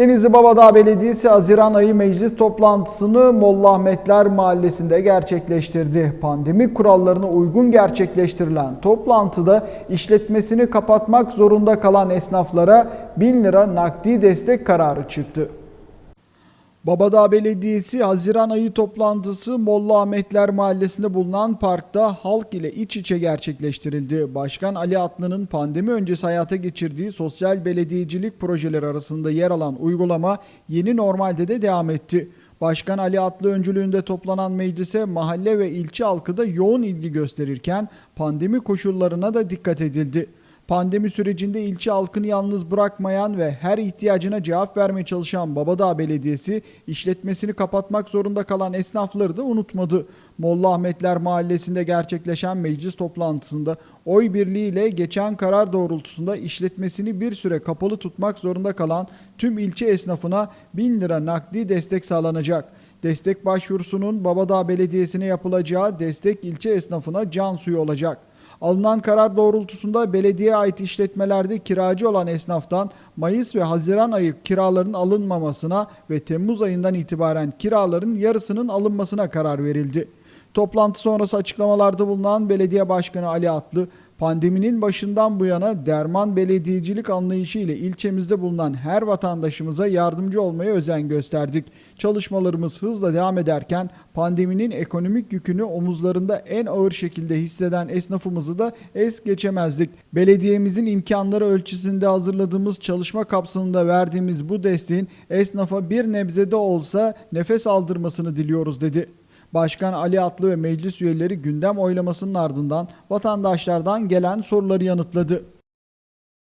Denizli Babadağ Belediyesi Haziran ayı meclis toplantısını Molla Ahmetler Mahallesi'nde gerçekleştirdi. Pandemi kurallarına uygun gerçekleştirilen toplantıda işletmesini kapatmak zorunda kalan esnaflara 1000 lira nakdi destek kararı çıktı. Babadağ Belediyesi Haziran ayı toplantısı Molla Ahmetler Mahallesi'nde bulunan parkta halk ile iç içe gerçekleştirildi. Başkan Ali Atlı'nın pandemi öncesi hayata geçirdiği sosyal belediyecilik projeleri arasında yer alan uygulama yeni normalde de devam etti. Başkan Ali Atlı öncülüğünde toplanan meclise mahalle ve ilçe halkı da yoğun ilgi gösterirken pandemi koşullarına da dikkat edildi. Pandemi sürecinde ilçe halkını yalnız bırakmayan ve her ihtiyacına cevap vermeye çalışan Babadağ Belediyesi işletmesini kapatmak zorunda kalan esnafları da unutmadı. Molla Ahmetler Mahallesi'nde gerçekleşen meclis toplantısında oy birliğiyle geçen karar doğrultusunda işletmesini bir süre kapalı tutmak zorunda kalan tüm ilçe esnafına 1000 lira nakdi destek sağlanacak. Destek başvurusunun Babadağ Belediyesi'ne yapılacağı destek ilçe esnafına can suyu olacak. Alınan karar doğrultusunda belediye ait işletmelerde kiracı olan esnaftan Mayıs ve Haziran ayı kiraların alınmamasına ve Temmuz ayından itibaren kiraların yarısının alınmasına karar verildi. Toplantı sonrası açıklamalarda bulunan Belediye Başkanı Ali Atlı, pandeminin başından bu yana derman belediyecilik anlayışı ile ilçemizde bulunan her vatandaşımıza yardımcı olmaya özen gösterdik. Çalışmalarımız hızla devam ederken pandeminin ekonomik yükünü omuzlarında en ağır şekilde hisseden esnafımızı da es geçemezdik. Belediyemizin imkanları ölçüsünde hazırladığımız çalışma kapsamında verdiğimiz bu desteğin esnafa bir nebze de olsa nefes aldırmasını diliyoruz dedi. Başkan Ali Atlı ve meclis üyeleri gündem oylamasının ardından vatandaşlardan gelen soruları yanıtladı.